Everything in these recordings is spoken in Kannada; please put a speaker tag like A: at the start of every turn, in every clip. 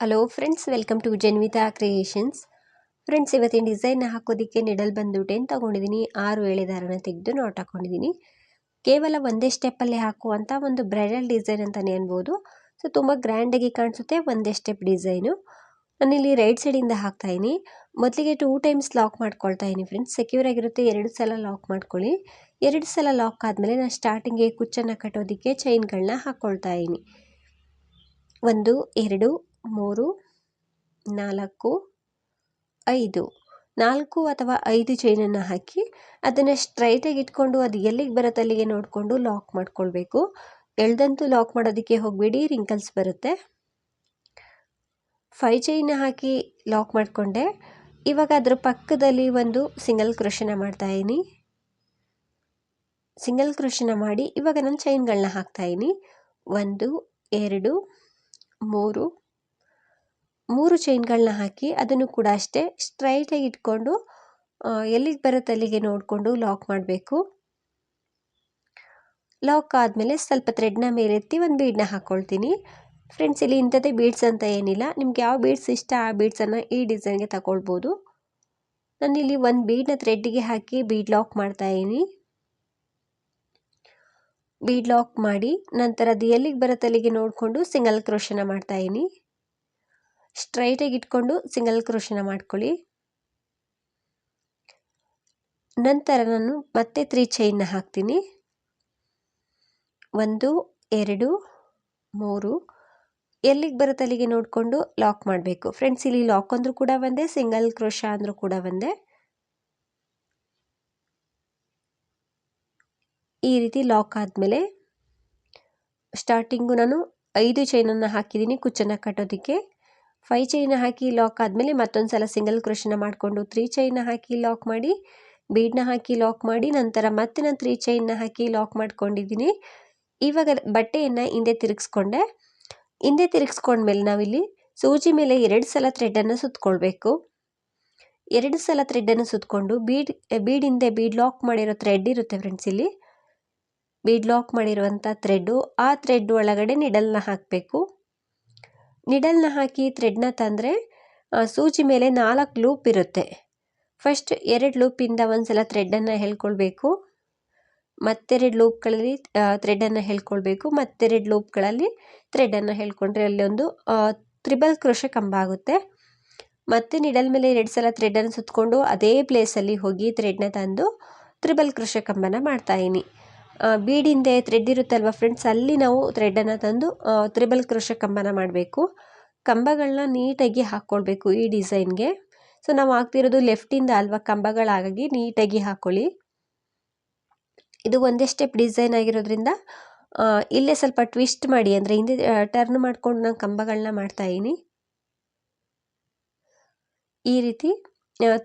A: Hello friends welcome to Janvita creations friends ಇವತ್ತಿನ ಡಿಸೈನ್ ಹಾಕೋದಕ್ಕೆ ನಿಡಲ್ ಬಂದು ಟೆನ್ ತೊಗೊಂಡಿದ್ದೀನಿ ಆರು ಎಳೆದಾರನ ತೆಗೆದು ನಾಟ್ ಹಾಕ್ಕೊಂಡಿದ್ದೀನಿ ಕೇವಲ ಒಂದೇ ಸ್ಟೆಪ್ಪಲ್ಲಿ ಹಾಕುವಂಥ ಒಂದು ಬ್ರೈಡಲ್ ಡಿಸೈನ್ ಅಂತಲೇ ಅನ್ಬೋದು. ಸೊ ತುಂಬ ಗ್ರ್ಯಾಂಡಾಗಿ ಕಾಣಿಸುತ್ತೆ ಒಂದೇ ಸ್ಟೆಪ್ ಡಿಸೈನು ನಾನಿಲ್ಲಿ ರೈಟ್ ಸೈಡಿಂದ ಹಾಕ್ತಾಯಿನಿ ಮೊದಲಿಗೆ ಟೂ ಟೈಮ್ಸ್ ಲಾಕ್ ಮಾಡ್ಕೊಳ್ತಾ ಇದ್ದೀನಿ ಫ್ರೆಂಡ್ಸ್ ಸೆಕ್ಯೂರ್ ಆಗಿರುತ್ತೆ, ಎರಡು ಸಲ ಲಾಕ್ ಮಾಡ್ಕೊಳ್ಳಿ. ಎರಡು ಸಲ ಲಾಕ್ ಆದಮೇಲೆ ನಾನು ಸ್ಟಾರ್ಟಿಂಗ್ಗೆ ಕುಚ್ಚನ್ನು ಕಟ್ಟೋದಕ್ಕೆ ಚೈನ್ಗಳನ್ನ ಹಾಕ್ಕೊಳ್ತಾ ಇದ್ದೀನಿ ಒಂದು, ಎರಡು ಮೂರು, ನಾಲ್ಕು, ಐದು. ನಾಲ್ಕು ಅಥವಾ ಐದು ಚೈನನ್ನು ಹಾಕಿ ಅದನ್ನು ಸ್ಟ್ರೈಟಾಗಿ ಇಟ್ಕೊಂಡು ಅದು ಎಲ್ಲಿಗೆ ಬರುತ್ತೆ ಅಲ್ಲಿಗೆ ನೋಡಿಕೊಂಡು ಲಾಕ್ ಮಾಡ್ಕೊಳ್ಬೇಕು. ಎಳ್ದಂತೂ ಲಾಕ್ ಮಾಡೋದಕ್ಕೆ ಹೋಗಬೇಡಿ ರಿಂಕಲ್ಸ್ ಬರುತ್ತೆ. ಫೈ ಚೈನ್ ಹಾಕಿ ಲಾಕ್ ಮಾಡಿಕೊಂಡೆ. ಇವಾಗ ಅದರ ಪಕ್ಕದಲ್ಲಿ ಒಂದು ಸಿಂಗಲ್ ಕ್ರೋಶನ ಮಾಡ್ತಾಯಿದ್ದೀನಿ ಸಿಂಗಲ್ ಕ್ರೋಶನ ಮಾಡಿ ಇವಾಗ ನಾನು ಚೈನ್ಗಳನ್ನ ಹಾಕ್ತಾಯಿದ್ದೀನಿ ಒಂದು, ಎರಡು, ಮೂರು ಮೂರು ಚೈನ್ಗಳನ್ನ ಹಾಕಿ ಅದನ್ನು ಕೂಡ ಅಷ್ಟೇ ಸ್ಟ್ರೈಟಾಗಿ ಇಟ್ಕೊಂಡು ಎಲ್ಲಿಗೆ ಬರುತ್ತೆ ಅಲ್ಲಿಗೆ ನೋಡಿಕೊಂಡು ಲಾಕ್ ಮಾಡಬೇಕು. ಲಾಕ್ ಆದಮೇಲೆ ಸ್ವಲ್ಪ ಥ್ರೆಡ್ನ ಮೇಲೆತ್ತಿ ಒಂದು ಬೀಡನ್ನ ಹಾಕ್ಕೊಳ್ತೀನಿ ಫ್ರೆಂಡ್ಸ್ ಇಲ್ಲಿ ಇಂಥದ್ದೇ ಬೀಡ್ಸ್ ಅಂತ ಏನಿಲ್ಲ. ನಿಮ್ಗೆ ಯಾವ ಬೀಡ್ಸ್ ಇಷ್ಟ ಆ ಬೀಡ್ಸನ್ನು ಈ ಡಿಸೈನ್ಗೆ ತಗೊಳ್ಬೋದು. ನಾನಿಲ್ಲಿ ಒಂದು ಬೀಡನ್ನ ಥ್ರೆಡ್ಡಿಗೆ ಹಾಕಿ ಬೀಡ್ ಲಾಕ್ ಮಾಡ್ತಾ ಇದ್ದೀನಿ. ಬೀಡ್ ಲಾಕ್ ಮಾಡಿ ನಂತರ ಅದು ಎಲ್ಲಿಗೆ ಬರುತ್ತೆ ಅಲ್ಲಿಗೆ ನೋಡಿಕೊಂಡು ಸಿಂಗಲ್ ಕ್ರೋಶನ ಮಾಡ್ತಾಯಿದ್ದೀನಿ ಸ್ಟ್ರೈಟಾಗಿ ಇಟ್ಕೊಂಡು ಸಿಂಗಲ್ ಕ್ರೋಶನ ಮಾಡ್ಕೊಳ್ಳಿ. ನಂತರ ನಾನು ಮತ್ತೆ ತ್ರೀ ಚೈನ್ನ ಹಾಕ್ತೀನಿ. ಒಂದು, ಎರಡು, ಮೂರು. ಎಲ್ಲಿಗೆ ಬರುತ್ತೆ ಅಲ್ಲಿಗೆ ನೋಡಿಕೊಂಡು ಲಾಕ್ ಮಾಡಬೇಕು. ಫ್ರೆಂಡ್ಸ್ ಇಲ್ಲಿ ಲಾಕ್ ಅಂದರೂ ಕೂಡ ಒಂದೇ ಸಿಂಗಲ್ ಕ್ರೋಶ ಅಂದರೂ ಕೂಡ ಒಂದೇ. ಈ ರೀತಿ ಲಾಕ್ ಆದಮೇಲೆ ಸ್ಟಾರ್ಟಿಂಗು ನಾನು ಐದು ಚೈನನ್ನು ಹಾಕಿದ್ದೀನಿ ಕುಚ್ಚನ್ನು ಕಟ್ಟೋದಕ್ಕೆ. ಫೈ ಚೈನ್ ಹಾಕಿ ಲಾಕ್ ಆದಮೇಲೆ ಮತ್ತೊಂದು ಸಲ ಸಿಂಗಲ್ ಕ್ರೋಶನ ಮಾಡಿಕೊಂಡು ತ್ರೀ ಚೈನ ಹಾಕಿ ಲಾಕ್ ಮಾಡಿ ಬೀಡನ್ನ ಹಾಕಿ ಲಾಕ್ ಮಾಡಿ, ನಂತರ ಮತ್ತೆ ನಾನು ತ್ರೀ ಚೈನ್ನ ಹಾಕಿ ಲಾಕ್ ಮಾಡ್ಕೊಂಡಿದ್ದೀನಿ. ಇವಾಗ ಬಟ್ಟೆಯನ್ನು ಹಿಂದೆ ತಿರುಗಿಸ್ಕೊಂಡೆ. ಹಿಂದೆ ತಿರುಗಿಸ್ಕೊಂಡ್ಮೇಲೆ ನಾವಿಲ್ಲಿ ಸೂಜಿ ಮೇಲೆ ಎರಡು ಸಲ ಥ್ರೆಡನ್ನು ಸುತ್ತಕೊಳ್ಬೇಕು ಎರಡು ಸಲ ಥ್ರೆಡನ್ನು ಸುತ್ತಕೊಂಡು ಬೀಡ್ ಬೀಡ್ ಹಿಂದೆ ಬೀಡ್ ಲಾಕ್ ಮಾಡಿರೋ ಥ್ರೆಡ್ ಇರುತ್ತೆ ಫ್ರೆಂಡ್ಸ್ ಇಲ್ಲಿ. ಬೀಡ್ ಲಾಕ್ ಮಾಡಿರುವಂಥ ಥ್ರೆಡ್ಡು ಆ ಥ್ರೆಡ್ ಒಳಗಡೆ ನಿಡಲ್ನ ಹಾಕಬೇಕು. ನಿಡಲ್ನ ಹಾಕಿ ಥ್ರೆಡ್ನ ತಂದರೆ ಸೂಜಿ ಮೇಲೆ ನಾಲ್ಕು ಲೂಪ್ ಇರುತ್ತೆ. ಫಸ್ಟ್ ಎರಡು ಲೂಪಿಂದ ಒಂದು ಸಲ ಥ್ರೆಡ್ಡನ್ನು ಹೇಳ್ಕೊಳ್ಬೇಕು. ಮತ್ತೆರಡು ಲೂಪ್ಗಳಲ್ಲಿ ಥ್ರೆಡ್ಡನ್ನು ಹೇಳ್ಕೊಳ್ಬೇಕು. ಮತ್ತೆರಡು ಲೂಪ್ಗಳಲ್ಲಿ ಥ್ರೆಡ್ಡನ್ನು ಹೇಳ್ಕೊಂಡ್ರೆ ಅಲ್ಲಿ ಒಂದು ತ್ರಿಬಲ್ ಕ್ರೋಶ ಕಂಬ ಆಗುತ್ತೆ. ಮತ್ತೆ ನಿಡಲ್ ಮೇಲೆ ಎರಡು ಸಲ ಥ್ರೆಡನ್ನು ಸುತ್ತಕೊಂಡು ಅದೇ ಪ್ಲೇಸಲ್ಲಿ ಹೋಗಿ ಥ್ರೆಡ್ನ ತಂದು ತ್ರಿಬಲ್ ಕ್ರೋಶ ಕಂಬನ ಮಾಡ್ತಾಯಿನಿ ಬೀಡಿಂದೆ ಥ್ರೆಡ್ ಇರುತ್ತಲ್ವ ಫ್ರೆಂಡ್ಸ್ ಅಲ್ಲಿ ನಾವು ಥ್ರೆಡನ್ನು ತಂದು ತ್ರಿಬಲ್ ಕೃಷ ಕಂಬನ ಮಾಡಬೇಕು. ಕಂಬಗಳನ್ನ ನೀಟಾಗಿ ಹಾಕ್ಕೊಳ್ಬೇಕು ಈ ಡಿಸೈನ್ಗೆ ಸೊ ನಾವು ಹಾಕ್ತಿರೋದು ಲೆಫ್ಟಿಂದ ಅಲ್ವಾ ಕಂಬಗಳಾಗಿ ನೀಟಾಗಿ ಹಾಕ್ಕೊಳ್ಳಿ ಇದು ಒಂದೇ ಸ್ಟೆಪ್ ಡಿಸೈನ್ ಆಗಿರೋದ್ರಿಂದ ಇಲ್ಲೇ ಸ್ವಲ್ಪ ಟ್ವಿಸ್ಟ್ ಮಾಡಿ, ಅಂದರೆ ಹಿಂದೆ ಟರ್ನ್ ಮಾಡಿಕೊಂಡು ನಾನು ಕಂಬಗಳನ್ನ ಮಾಡ್ತಾಯಿದ್ದೀನಿ ಈ ರೀತಿ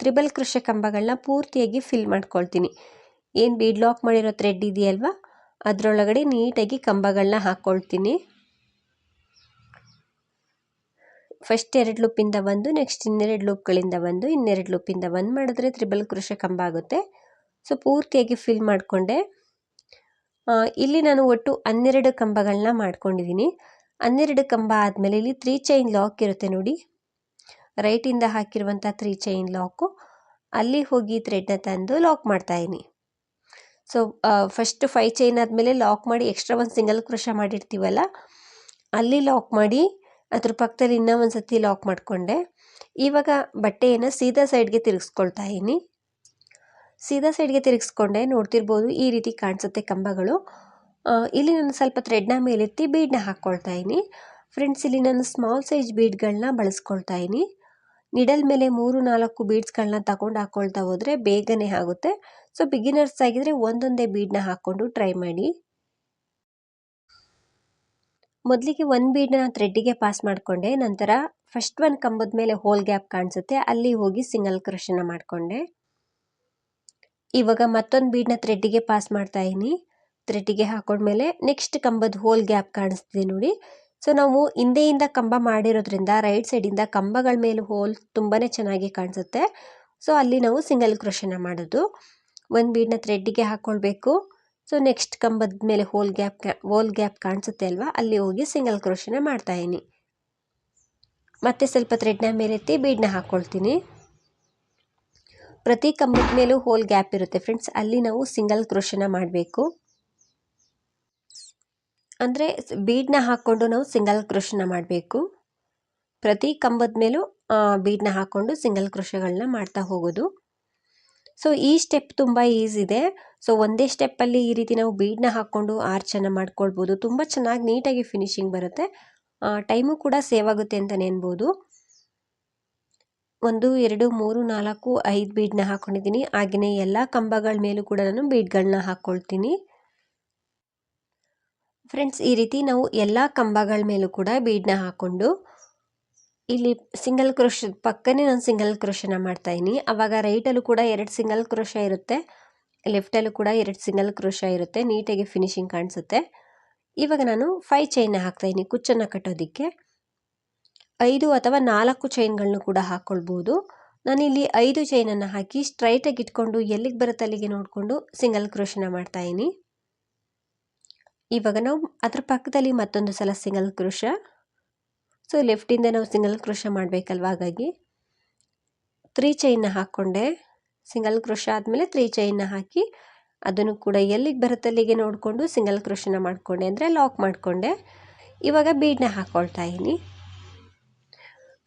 A: ತ್ರಿಬಲ್ ಕೃಷ ಕಂಬಗಳನ್ನ ಪೂರ್ತಿಯಾಗಿ ಫಿಲ್ ಮಾಡ್ಕೊಳ್ತೀನಿ. ಏನು ಬೀಡ್ ಲಾಕ್ ಮಾಡಿರೋ ಥ್ರೆಡ್ ಇದೆಯಲ್ವಾ? ಅದರೊಳಗಡೆ ನೀಟಾಗಿ ಕಂಬಗಳನ್ನ ಹಾಕ್ಕೊಳ್ತೀನಿ ಫಸ್ಟ್ ಎರಡು ಲೂಪಿಂದ ಒಂದು ನೆಕ್ಸ್ಟ್ ಇನ್ನೆರಡು ಲೂಪ್ಗಳಿಂದ ಒಂದು ಇನ್ನೆರಡು ಲೂಪಿಂದ ಒಂದು ಮಾಡಿದ್ರೆ ತ್ರಿಬಲ್ ಕೃಷಿ ಕಂಬ ಆಗುತ್ತೆ. ಸೊ ಪೂರ್ತಿಯಾಗಿ ಫಿಲ್ ಮಾಡಿಕೊಂಡೆ. ಇಲ್ಲಿ ನಾನು ಒಟ್ಟು ಹನ್ನೆರಡು ಕಂಬಗಳನ್ನ ಮಾಡ್ಕೊಂಡಿದ್ದೀನಿ ಹನ್ನೆರಡು ಕಂಬ ಆದಮೇಲೆ ಇಲ್ಲಿ ತ್ರೀ ಚೈನ್ ಲಾಕ್ ಇರುತ್ತೆ ನೋಡಿ. ರೈಟಿಂದ ಹಾಕಿರುವಂಥ ತ್ರೀ ಚೈನ್ ಲಾಕು ಅಲ್ಲಿ ಹೋಗಿ ಥ್ರೆಡ್ನ ತಂದು ಲಾಕ್ ಮಾಡ್ತಾಯಿದ್ದೀನಿ ಸೊ ಫಸ್ಟ್ ಫೈ ಚೈನ್ ಆದಮೇಲೆ ಲಾಕ್ ಮಾಡಿ ಎಕ್ಸ್ಟ್ರಾ ಒಂದು ಸಿಂಗಲ್ ಕ್ರೋಶ ಮಾಡಿರ್ತೀವಲ್ಲ, ಅಲ್ಲಿ ಲಾಕ್ ಮಾಡಿ ಅದ್ರ ಪಕ್ಕದಲ್ಲಿ ಇನ್ನೂ ಒಂದು ಸತಿ ಲಾಕ್ ಮಾಡಿಕೊಂಡೆ. ಇವಾಗ ಬಟ್ಟೆಯನ್ನು ಸೀದಾ ಸೈಡ್ಗೆ ತಿರುಗಿಸ್ಕೊಳ್ತಾ ಇದ್ದೀನಿ. ಸೀದಾ ಸೈಡ್ಗೆ ತಿರುಗಿಸ್ಕೊಂಡೆ, ನೋಡ್ತಿರ್ಬೋದು ಈ ರೀತಿ ಕಾಣಿಸುತ್ತೆ ಕಂಬಗಳು. ಇಲ್ಲಿ ನಾನು ಸ್ವಲ್ಪ ಥ್ರೆಡ್ನ ಮೇಲೆತ್ತಿ ಬೀಡನ್ನ ಹಾಕ್ಕೊಳ್ತಾ ಇದ್ದೀನಿ. ಫ್ರೆಂಡ್ಸ್ ಇಲ್ಲಿ ನಾನು ಸ್ಮಾಲ್ ಸೈಜ್ ಬೀಡ್ಗಳನ್ನ ಬಳಸ್ಕೊಳ್ತಾ ಇದ್ದೀನಿ. ನಿಡಲ್ ಮೇಲೆ ಮೂರು ನಾಲ್ಕು ಬೀಡ್ಸ್ಗಳನ್ನ ತಗೊಂಡು ಹಾಕ್ಕೊಳ್ತಾ ಹೋದರೆ ಬೇಗನೆ ಆಗುತ್ತೆ. ಸೊ ಬಿಗಿನರ್ಸ್ ಆಗಿದ್ರೆ ಒಂದೊಂದೇ ಬೀಡ್ನ ಹಾಕ್ಕೊಂಡು ಟ್ರೈ ಮಾಡಿ. ಮೊದಲಿಗೆ ಒಂದು ಬೀಡ್ನ ಥ್ರೆಡ್ಡಿಗೆ ಪಾಸ್ ಮಾಡಿಕೊಂಡೆ, ನಂತರ ಫಸ್ಟ್ ಒನ್ ಕಂಬದ ಮೇಲೆ ಹೋಲ್ ಗ್ಯಾಪ್ ಕಾಣಿಸುತ್ತೆ, ಅಲ್ಲಿ ಹೋಗಿ ಸಿಂಗಲ್ ಕ್ರಶನ ಮಾಡಿಕೊಂಡೆ. ಇವಾಗ ಮತ್ತೊಂದು ಬೀಡ್ನ ಥ್ರೆಡ್ಡಿಗೆ ಪಾಸ್ ಮಾಡ್ತಾ ಇದ್ದೀನಿ ಥ್ರೆಡ್ಡಿಗೆ ಹಾಕೊಂಡ್ಮೇಲೆ ನೆಕ್ಸ್ಟ್ ಕಂಬದ ಹೋಲ್ ಗ್ಯಾಪ್ ಕಾಣಿಸ್ತಿದೆ ನೋಡಿ. ಸೊ ನಾವು ಹಿಂದೆಯಿಂದ ಕಂಬ ಮಾಡಿರೋದ್ರಿಂದ ರೈಟ್ ಸೈಡಿಂದ ಕಂಬಗಳ ಮೇಲೆ ಹೋಲ್ ತುಂಬಾ ಚೆನ್ನಾಗಿ ಕಾಣಿಸುತ್ತೆ. ಸೊ ಅಲ್ಲಿ ನಾವು ಸಿಂಗಲ್ ಕ್ರೋಷನ ಮಾಡೋದು. ಒಂದು ಬೀಡನ್ನ ಥ್ರೆಡ್ಡಿಗೆ ಹಾಕ್ಕೊಳ್ಬೇಕು ಸೊ ನೆಕ್ಸ್ಟ್ ಕಂಬದ ಮೇಲೆ ಹೋಲ್ ಗ್ಯಾಪ್ ಹೋಲ್ ಗ್ಯಾಪ್ ಕಾಣಿಸುತ್ತೆ ಅಲ್ವಾ? ಅಲ್ಲಿ ಹೋಗಿ ಸಿಂಗಲ್ ಕ್ರೋಶನ ಮಾಡ್ತಾಯಿನಿ ಮತ್ತೆ ಸ್ವಲ್ಪ ಥ್ರೆಡ್ನ ಮೇಲೆತ್ತಿ ಬೀಡನ್ನ ಹಾಕ್ಕೊಳ್ತೀನಿ ಪ್ರತಿ ಕಂಬದ ಮೇಲೂ ಹೋಲ್ ಗ್ಯಾಪ್ ಇರುತ್ತೆ ಫ್ರೆಂಡ್ಸ್ ಅಲ್ಲಿ ನಾವು ಸಿಂಗಲ್ ಕ್ರೋಷನ ಮಾಡಬೇಕು. ಅಂದರೆ ಬೀಡನ್ನ ಹಾಕ್ಕೊಂಡು ನಾವು ಸಿಂಗಲ್ ಕ್ರೋಶನ ಮಾಡಬೇಕು. ಪ್ರತಿ ಕಂಬದ ಮೇಲೂ ಬೀಡನ್ನ ಹಾಕ್ಕೊಂಡು ಸಿಂಗಲ್ ಕ್ರೋಶಗಳನ್ನ ಮಾಡ್ತಾ ಹೋಗೋದು. ಸೊ, ಈ ಸ್ಟೆಪ್ ತುಂಬ ಈಸಿ ಇದೆ. ಸೊ, ಒಂದೇ ಸ್ಟೆಪ್ಪಲ್ಲಿ ಈ ರೀತಿ ನಾವು ಬೀಡನ್ನ ಹಾಕ್ಕೊಂಡು ಆರ್ಚನ್ನು ಮಾಡ್ಕೊಳ್ಬೋದು. ತುಂಬ ಚೆನ್ನಾಗಿ ನೀಟಾಗಿ ಫಿನಿಶಿಂಗ್ ಬರುತ್ತೆ. ಟೈಮು ಕೂಡ ಸೇವ್ ಆಗುತ್ತೆ ಅಂತಲೇ ಅನ್ಬೋದು. ಒಂದು, ಎರಡು, ಮೂರು, ನಾಲ್ಕು, ಐದು ಬೀಡನ್ನ ಹಾಕ್ಕೊಂಡಿದ್ದೀನಿ ಹಾಗೆಯೇ ಎಲ್ಲ ಕಂಬಗಳ ಮೇಲೂ ಕೂಡ ನಾನು ಬೀಡ್ಗಳನ್ನ ಹಾಕ್ಕೊಳ್ತೀನಿ. ಫ್ರೆಂಡ್ಸ್ ಈ ರೀತಿ ನಾವು ಎಲ್ಲ ಕಂಬಗಳ ಮೇಲೂ ಕೂಡ ಬೀಡನ್ನ ಹಾಕ್ಕೊಂಡು ಇಲ್ಲಿ ಸಿಂಗಲ್ ಕ್ರೋಶ ಪಕ್ಕನೇ ನಾನು ಸಿಂಗಲ್ ಕ್ರೋಶನ ಮಾಡ್ತಾಯಿದ್ದೀನಿ ಆವಾಗ ರೈಟಲ್ಲೂ ಕೂಡ ಎರಡು ಸಿಂಗಲ್ ಕ್ರೋಶ ಇರುತ್ತೆ. ಲೆಫ್ಟಲ್ಲೂ ಕೂಡ ಎರಡು ಸಿಂಗಲ್ ಕ್ರೋಶ ಇರುತ್ತೆ. ನೀಟಾಗಿ ಫಿನಿಶಿಂಗ್ ಕಾಣಿಸುತ್ತೆ. ಇವಾಗ ನಾನು ಫೈ ಚೈನ್ನ ಹಾಕ್ತಾಯಿದ್ದೀನಿ ಕುಚ್ಚನ್ನು ಕಟ್ಟೋದಕ್ಕೆ. ಐದು ಅಥವಾ ನಾಲ್ಕು ಚೈನ್ಗಳನ್ನು ಕೂಡ ಹಾಕ್ಕೊಳ್ಬೋದು ನಾನಿಲ್ಲಿ ಐದು ಚೈನನ್ನು ಹಾಕಿ ಸ್ಟ್ರೈಟಾಗಿ ಇಟ್ಕೊಂಡು ಎಲ್ಲಿಗೆ ಬರುತ್ತೆ ಅಲ್ಲಿಗೆ ನೋಡಿಕೊಂಡು ಸಿಂಗಲ್ ಕ್ರೋಶನ ಮಾಡ್ತಾಯಿದ್ದೀನಿ ಇವಾಗ ನಾವು ಅದ್ರ ಪಕ್ಕದಲ್ಲಿ ಮತ್ತೊಂದು ಸಲ ಸಿಂಗಲ್ ಕ್ರೋಶ. ಸೊ ಲೆಫ್ಟಿಂದ ನಾವು ಸಿಂಗಲ್ ಕ್ರೋಶ ಮಾಡಬೇಕಲ್ವ? ಹಾಗಾಗಿ ತ್ರೀ ಚೈನ್ನ ಹಾಕ್ಕೊಂಡೆ. ಸಿಂಗಲ್ ಕ್ರೋಶ ಆದಮೇಲೆ ತ್ರೀ ಚೈನ್ನ ಹಾಕಿ ಅದನ್ನು ಕೂಡ ಎಲ್ಲಿಗೆ ಬರುತ್ತೆ ಅಲ್ಲಿಗೆ ನೋಡಿಕೊಂಡು ಸಿಂಗಲ್ ಕ್ರೋಶನ ಮಾಡಿಕೊಂಡೆ ಅಂದರೆ ಲಾಕ್ ಮಾಡಿಕೊಂಡೆ. ಇವಾಗ ಬೀಡನ್ನ ಹಾಕ್ಕೊಳ್ತಾ ಇದ್ದೀನಿ.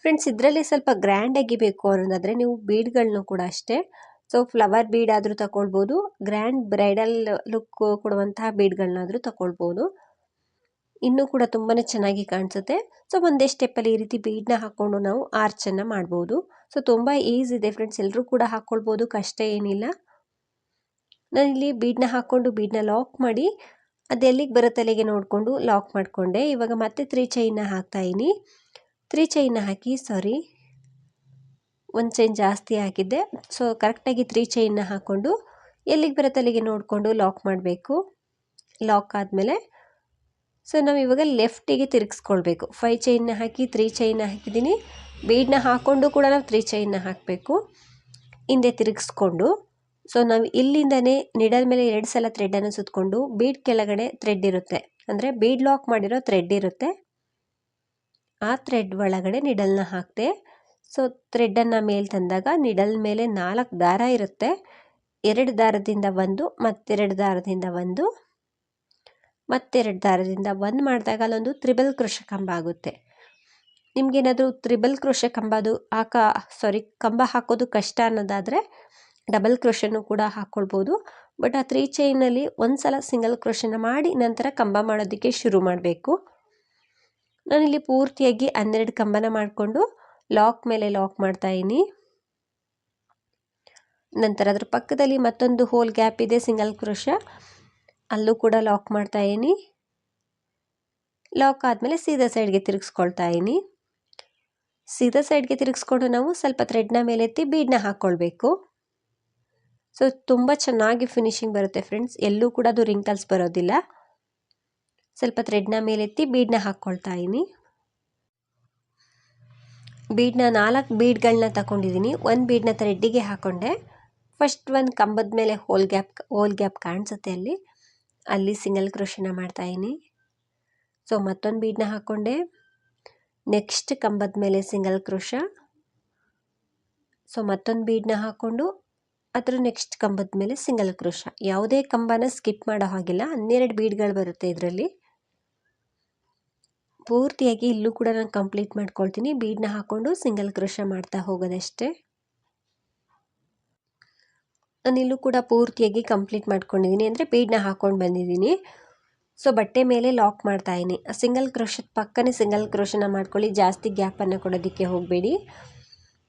A: ಫ್ರೆಂಡ್ಸ್ ಇದರಲ್ಲಿ ಸ್ವಲ್ಪ ಗ್ರ್ಯಾಂಡಾಗಿ ಬೇಕು ಅನ್ನೋದಾದರೆ ನೀವು ಬೀಡ್ಗಳನ್ನೂ ಕೂಡ ಅಷ್ಟೇ. ಸೊ ಫ್ಲವರ್ ಬೀಡ್ ಆದರೂ ತಗೊಳ್ಬೋದು ಗ್ರ್ಯಾಂಡ್ ಬ್ರೈಡಲ್ ಲುಕ್ ಕೊಡುವಂತಹ ಬೀಡ್ಗಳನ್ನಾದರೂ ತಗೊಳ್ಬೋದು ಇನ್ನೂ ಕೂಡ ತುಂಬಾ ಚೆನ್ನಾಗಿ ಕಾಣಿಸುತ್ತೆ. ಸೊ ಒಂದೇ ಸ್ಟೆಪ್ಪಲ್ಲಿ ಈ ರೀತಿ ಬೀಡ್ನ ಹಾಕ್ಕೊಂಡು ನಾವು ಆರ್ಚನ್ನು ಮಾಡ್ಬೋದು. ಸೊ ತುಂಬ ಈಸಿ ಇದೆ ಫ್ರೆಂಡ್ಸ್ ಎಲ್ಲರೂ ಕೂಡ ಹಾಕ್ಕೊಳ್ಬೋದು ಕಷ್ಟ ಏನಿಲ್ಲ. ನಾನಿಲ್ಲಿ ಬೀಡನ್ನ ಹಾಕ್ಕೊಂಡು ಬೀಡನ್ನ ಲಾಕ್ ಮಾಡಿ ಅದೆಲ್ಲಿಗೆ ಎಲ್ಲಿಗೆ ತಲೆಗೆ ನೋಡಿಕೊಂಡು ಲಾಕ್ ಮಾಡಿಕೊಂಡೆ. ಇವಾಗ ಮತ್ತೆ ತ್ರೀ ಚೈನ್ನ ಹಾಕ್ತಾಯಿನಿ ತ್ರೀ ಚೈನ್ನ ಹಾಕಿ ಸಾರಿ ಒಂದು ಚೈನ್ ಜಾಸ್ತಿ ಹಾಕಿದ್ದೆ. ಸೊ ಕರೆಕ್ಟಾಗಿ ತ್ರೀ ಚೈನ್ನ ಹಾಕ್ಕೊಂಡು ಎಲ್ಲಿಗೆ ಬರುತ್ತೆ ಅಲ್ಲಿಗೆ ನೋಡಿಕೊಂಡು ಲಾಕ್ ಮಾಡಬೇಕು. ಲಾಕ್ ಆದಮೇಲೆ ಸೊ ನಾವು ಇವಾಗ ಲೆಫ್ಟಿಗೆ ತಿರುಗಿಸ್ಕೊಳ್ಬೇಕು. ಫೈವ್ ಚೈನ್ನ ಹಾಕಿ ತ್ರೀ ಚೈನ್ನ ಹಾಕಿದ್ದೀನಿ. ಬೀಡನ್ನ ಹಾಕ್ಕೊಂಡು ಕೂಡ ನಾವು ತ್ರೀ ಚೈನ್ನ ಹಾಕಬೇಕು. ಹಿಂದೆ ತಿರುಗಿಸ್ಕೊಂಡು ಸೊ ನಾವು ಇಲ್ಲಿಂದನೇ ನಿಡಲ್ ಮೇಲೆ ಎರಡು ಸಲ ಥ್ರೆಡನ್ನು ಸುತ್ತಕೊಂಡು ಬೀಡ್ ಕೆಳಗಡೆ ಥ್ರೆಡ್ ಇರುತ್ತೆ. ಅಂದರೆ ಬೀಡ್ ಲಾಕ್ ಮಾಡಿರೋ ಥ್ರೆಡ್ ಇರುತ್ತೆ. ಆ ಥ್ರೆಡ್ ಒಳಗಡೆ ನಿಡಲ್ನ ಹಾಕಿದೆ ಸೊ ಥ್ರೆಡ್ಡನ್ನು ಮೇಲೆ ತಂದಾಗ ನಿಡಲ್ ಮೇಲೆ ನಾಲ್ಕು ದಾರ ಇರುತ್ತೆ. ಎರಡು ದಾರದಿಂದ ಒಂದು, ಮತ್ತೆರಡು ದಾರದಿಂದ ಒಂದು, ಮತ್ತೆರಡು ದಾರದಿಂದ ಒಂದು ಮಾಡಿದಾಗ ಅಲ್ಲೊಂದು ತ್ರಿಬಲ್ ಕೃಷ ಕಂಬ ಆಗುತ್ತೆ. ನಿಮಗೇನಾದರೂ ತ್ರಿಬಲ್ ಕೃಷ ಕಂಬದು ಹಾಕ ಸಾರಿ ಕಂಬ ಹಾಕೋದು ಕಷ್ಟ ಅನ್ನೋದಾದರೆ ಡಬಲ್ ಕ್ರೋಶನ್ನು ಕೂಡ ಹಾಕ್ಕೊಳ್ಬೋದು ಬಟ್ ಆ ತ್ರೀ ಚೈನಲ್ಲಿ ಒಂದು ಸಲ ಸಿಂಗಲ್ ಕ್ರೋಶನ ಮಾಡಿ ನಂತರ ಕಂಬ ಮಾಡೋದಕ್ಕೆ ಶುರು ಮಾಡಬೇಕು. ನಾನಿಲ್ಲಿ ಪೂರ್ತಿಯಾಗಿ ಹನ್ನೆರಡು ಕಂಬನ ಮಾಡಿಕೊಂಡು ಲಾಕ್ ಮೇಲೆ ಲಾಕ್ ಮಾಡ್ತಾ ಇನಿ ನಂತರ ಅದರ ಪಕ್ಕದಲ್ಲಿ ಮತ್ತೊಂದು ಹೋಲ್ ಗ್ಯಾಪ್ ಇದೆ ಸಿಂಗಲ್ ಕ್ರೋಶ ಅಲ್ಲೂ ಕೂಡ ಲಾಕ್ ಮಾಡ್ತಾ ಇನಿ ಲಾಕ್ ಆದಮೇಲೆ ಸೀದಾ ಸೈಡ್ಗೆ ತಿರುಗಿಸ್ಕೊಳ್ತಾ ಇದ್ದೀನಿ. ಸೀದಾ ಸೈಡ್ಗೆ ತಿರುಗಿಸ್ಕೊಂಡು ನಾವು ಸ್ವಲ್ಪ ಥ್ರೆಡ್ನ ಮೇಲೆತ್ತಿ ಬೀಡ್ನ ಹಾಕ್ಕೊಳ್ಬೇಕು ಸೊ ತುಂಬ ಚೆನ್ನಾಗಿ ಫಿನಿಶಿಂಗ್ ಬರುತ್ತೆ ಫ್ರೆಂಡ್ಸ್ ಎಲ್ಲೂ ಕೂಡ ಅದು ರಿಂಕಲ್ಸ್ ಬರೋದಿಲ್ಲ. ಸ್ವಲ್ಪ ಥ್ರೆಡ್ನ ಮೇಲೆತ್ತಿ ಬೀಡ್ನ ಹಾಕ್ಕೊಳ್ತಾ ಇದ್ದೀನಿ. ಬೀಡನ್ನ ನಾಲ್ಕು ಬೀಡ್ಗಳನ್ನ ತಗೊಂಡಿದ್ದೀನಿ ಒಂದು ಬೀಡ್ನ ಥ್ರೆಡ್ಡಿಗೆ ಹಾಕ್ಕೊಂಡೆ ಫಸ್ಟ್ ಒಂದು ಕಂಬದ ಮೇಲೆ ಹೋಲ್ ಗ್ಯಾಪ್ ಹೋಲ್ ಗ್ಯಾಪ್ ಕಾಣಿಸುತ್ತೆ ಅಲ್ಲಿ. ಅಲ್ಲಿ ಸಿಂಗಲ್ ಕ್ರೋಶನ ಮಾಡ್ತಾಯಿದ್ದೀನಿ ಸೊ, ಮತ್ತೊಂದು ಬೀಡನ್ನ ಹಾಕ್ಕೊಂಡೆ ನೆಕ್ಸ್ಟ್ ಕಂಬದ ಮೇಲೆ ಸಿಂಗಲ್ ಕ್ರೋಶ. ಸೊ, ಮತ್ತೊಂದು ಬೀಡನ್ನ ಹಾಕ್ಕೊಂಡು ಅದರ ನೆಕ್ಸ್ಟ್ ಕಂಬದ ಮೇಲೆ ಸಿಂಗಲ್ ಕ್ರೋಶ. ಯಾವುದೇ ಕಂಬನ ಸ್ಕಿಪ್ ಮಾಡೋ ಹಾಗಿಲ್ಲ. ಹನ್ನೆರಡು ಬೀಡ್ಗಳು ಬರುತ್ತೆ ಇದರಲ್ಲಿ. ಪೂರ್ತಿಯಾಗಿ ಇಲ್ಲೂ ಕೂಡ ನಾನು ಕಂಪ್ಲೀಟ್ ಮಾಡ್ಕೊಳ್ತೀನಿ. ಬೀಡನ್ನ ಹಾಕ್ಕೊಂಡು ಸಿಂಗಲ್ ಕ್ರೋಶ ಮಾಡ್ತಾ ಹೋಗೋದಷ್ಟೇ. ನಾನು ಇಲ್ಲೂ ಕೂಡ ಪೂರ್ತಿಯಾಗಿ ಕಂಪ್ಲೀಟ್ ಮಾಡ್ಕೊಂಡಿದ್ದೀನಿ. ಅಂದರೆ ಬೀಡನ್ನ ಹಾಕ್ಕೊಂಡು ಬಂದಿದ್ದೀನಿ. ಸೊ, ಬಟ್ಟೆ ಮೇಲೆ ಲಾಕ್ ಮಾಡ್ತಾ ಇದ್ದೀನಿ. ಸಿಂಗಲ್ ಕ್ರೋಶದ ಪಕ್ಕನೇ ಸಿಂಗಲ್ ಕ್ರೋಶನ ಮಾಡ್ಕೊಳ್ಳಿ. ಜಾಸ್ತಿ ಗ್ಯಾಪನ್ನು ಕೊಡೋದಕ್ಕೆ ಹೋಗಬೇಡಿ.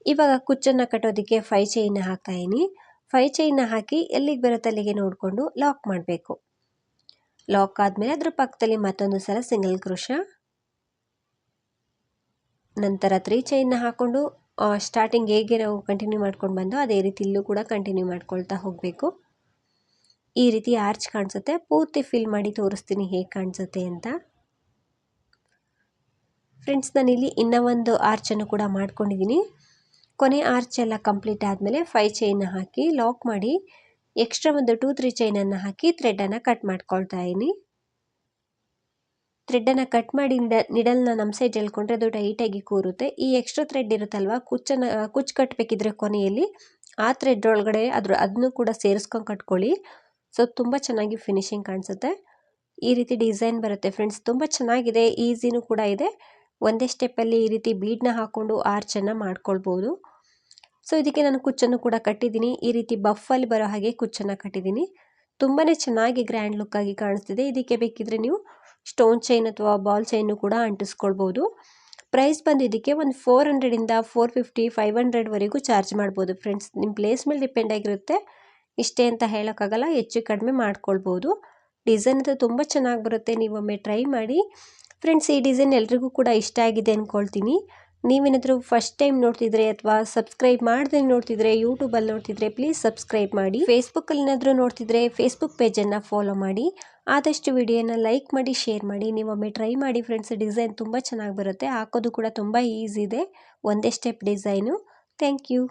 A: ಇವಾಗ ಕುಚ್ಚನ್ನು ಕಟ್ಟೋದಕ್ಕೆ ಫೈ ಹಾಕ್ತಾ ಹಾಕ್ತಾಯಿನಿ ಫೈ ಚೈನ ಹಾಕಿ ಎಲ್ಲಿಗೆ ಬರುತ್ತೆ ಅಲ್ಲಿಗೆ ನೋಡಿಕೊಂಡು ಲಾಕ್ ಮಾಡಬೇಕು. ಲಾಕ್ ಆದಮೇಲೆ ಅದ್ರ ಪಕ್ಕದಲ್ಲಿ ಮತ್ತೊಂದು ಸಲ ಸಿಂಗಲ್ ಕ್ರೋಶ. ನಂತರ ತ್ರೀ ಚೈನ್ನ ಹಾಕ್ಕೊಂಡು ಸ್ಟಾರ್ಟಿಂಗ್ ಹೇಗೆ ನಾವು ಕಂಟಿನ್ಯೂ ಮಾಡ್ಕೊಂಡು ಬಂದೋ ಅದೇ ರೀತಿ ಇಲ್ಲೂ ಕೂಡ ಕಂಟಿನ್ಯೂ ಮಾಡ್ಕೊಳ್ತಾ ಹೋಗಬೇಕು. ಈ ರೀತಿ ಆರ್ಚ್ ಕಾಣಿಸುತ್ತೆ. ಪೂರ್ತಿ ಫಿಲ್ ಮಾಡಿ ತೋರಿಸ್ತೀನಿ ಹೇಗೆ ಕಾಣಿಸುತ್ತೆ ಅಂತ. ಫ್ರೆಂಡ್ಸ್ ನಾನಿಲ್ಲಿ ಇನ್ನೂ ಒಂದು ಆರ್ಚನ್ನು ಕೂಡ ಮಾಡ್ಕೊಂಡಿದ್ದೀನಿ. ಕೊನೆ ಆರ್ಚ್ ಎಲ್ಲ ಕಂಪ್ಲೀಟ್ ಆದಮೇಲೆ ಫೈವ್ ಚೈನ್ನ ಹಾಕಿ ಲಾಕ್ ಮಾಡಿ ಎಕ್ಸ್ಟ್ರಾ ಒಂದು ಟೂ ತ್ರೀ ಚೈನನ್ನು ಹಾಕಿ ಥ್ರೆಡನ್ನು ಕಟ್ ಮಾಡ್ಕೊಳ್ತಾ ಇದ್ದೀನಿ. ಥ್ರೆಡ್ಡನ್ನು ಕಟ್ ಮಾಡಿ ನಿಡಲ್ನ ನಮ್ಮ ಸೈಡ್ ಎಳ್ಕೊಂಡ್ರೆ ಅದು ಟೈಟಾಗಿ ಕೂರುತ್ತೆ. ಈ ಎಕ್ಸ್ಟ್ರಾ ಥ್ರೆಡ್ ಇರುತ್ತಲ್ವ, ಕುಚ್ಚನ್ನು, ಕುಚ್ಚು ಕಟ್ಟಬೇಕಿದ್ರೆ ಕೊನೆಯಲ್ಲಿ ಆ ಥ್ರೆಡ್ ಒಳಗಡೆ ಅದ್ರ ಅದನ್ನು ಕೂಡ ಸೇರಿಸ್ಕೊಂಡು ಕಟ್ಕೊಳ್ಳಿ. ಸೊ, ತುಂಬ ಚೆನ್ನಾಗಿ ಫಿನಿಶಿಂಗ್ ಕಾಣಿಸುತ್ತೆ. ಈ ರೀತಿ ಡಿಸೈನ್ ಬರುತ್ತೆ ಫ್ರೆಂಡ್ಸ್. ತುಂಬ ಚೆನ್ನಾಗಿದೆ, ಈಸಿನೂ ಕೂಡ ಇದೆ. ಒಂದೇ ಸ್ಟೆಪ್ಪಲ್ಲಿ ಈ ರೀತಿ ಬೀಡನ್ನ ಹಾಕ್ಕೊಂಡು ಆರ್ಚನ್ನು ಮಾಡ್ಕೊಳ್ಬೋದು. ಸೊ, ಇದಕ್ಕೆ ನಾನು ಕುಚ್ಚನ್ನು ಕೂಡ ಕಟ್ಟಿದ್ದೀನಿ. ಈ ರೀತಿ ಬಫಲ್ಲಿ ಬರೋ ಹಾಗೆ ಕುಚ್ಚನ್ನು ಕಟ್ಟಿದ್ದೀನಿ. ತುಂಬಾ ಚೆನ್ನಾಗಿ ಗ್ರ್ಯಾಂಡ್ ಲುಕ್ಕಾಗಿ ಕಾಣಿಸ್ತಿದೆ. ಇದಕ್ಕೆ ಬೇಕಿದ್ರೆ ನೀವು ಸ್ಟೋನ್ ಚೈನ್ ಅಥವಾ ಬಾಲ್ ಚೈನು ಕೂಡ ಅಂಟಿಸ್ಕೊಳ್ಬೋದು. ಪ್ರೈಸ್ ಬಂದಿದ್ದಕ್ಕೆ ಒಂದು ಫೋರ್ ಹಂಡ್ರೆಡಿಂದ ಫೋರ್ ಫಿಫ್ಟಿ ಫೈವ್ ಹಂಡ್ರೆಡ್ವರೆಗೂ ಚಾರ್ಜ್ ಮಾಡ್ಬೋದು. ಫ್ರೆಂಡ್ಸ್ ನಿಮ್ಮ ಪ್ಲೇಸ್ ಮೇಲೆ ಡಿಪೆಂಡ್ ಆಗಿರುತ್ತೆ. ಇಷ್ಟೇ ಅಂತ ಹೇಳೋಕ್ಕಾಗಲ್ಲ, ಹೆಚ್ಚು ಕಡಿಮೆ ಮಾಡ್ಕೊಳ್ಬೋದು. ಡಿಸೈನ್ ಅದು ತುಂಬ ಚೆನ್ನಾಗಿ ಬರುತ್ತೆ. ನೀವೊಮ್ಮೆ ಟ್ರೈ ಮಾಡಿ. ಫ್ರೆಂಡ್ಸ್ ಈ ಡಿಸೈನ್ ಎಲ್ರಿಗೂ ಕೂಡ ಇಷ್ಟ ಆಗಿದೆ ಅಂದ್ಕೊಳ್ತೀನಿ ನೀವೇನಾದರೂ ಫಸ್ಟ್ ಟೈಮ್ ನೋಡ್ತಿದ್ರೆ ಅಥವಾ ಸಬ್ಸ್ಕ್ರೈಬ್ ಮಾಡದೆ ನೋಡ್ತಿದ್ರೆ ಯೂಟ್ಯೂಬಲ್ಲಿ ನೋಡ್ತಿದ್ರೆ ಪ್ಲೀಸ್ ಸಬ್ಸ್ಕ್ರೈಬ್ ಮಾಡಿ. ಫೇಸ್ಬುಕ್ಕಲ್ಲಿ ಏನಾದರೂ ನೋಡ್ತಿದ್ರೆ ಫೇಸ್ಬುಕ್ ಪೇಜನ್ನು ಫಾಲೋ ಮಾಡಿ. ಆದಷ್ಟು ವಿಡಿಯೋನ ಲೈಕ್ ಮಾಡಿ ಶೇರ್ ಮಾಡಿ. ನೀವೊಮ್ಮೆ ಟ್ರೈ ಮಾಡಿ ಫ್ರೆಂಡ್ಸ್ ಡಿಸೈನ್ ತುಂಬ ಚೆನ್ನಾಗಿ ಬರುತ್ತೆ. ಹಾಕೋದು ಕೂಡ ತುಂಬ ಈಸಿ ಇದೆ. ಒಂದೇ ಸ್ಟೆಪ್ ಡಿಸೈನು ಥ್ಯಾಂಕ್ ಯು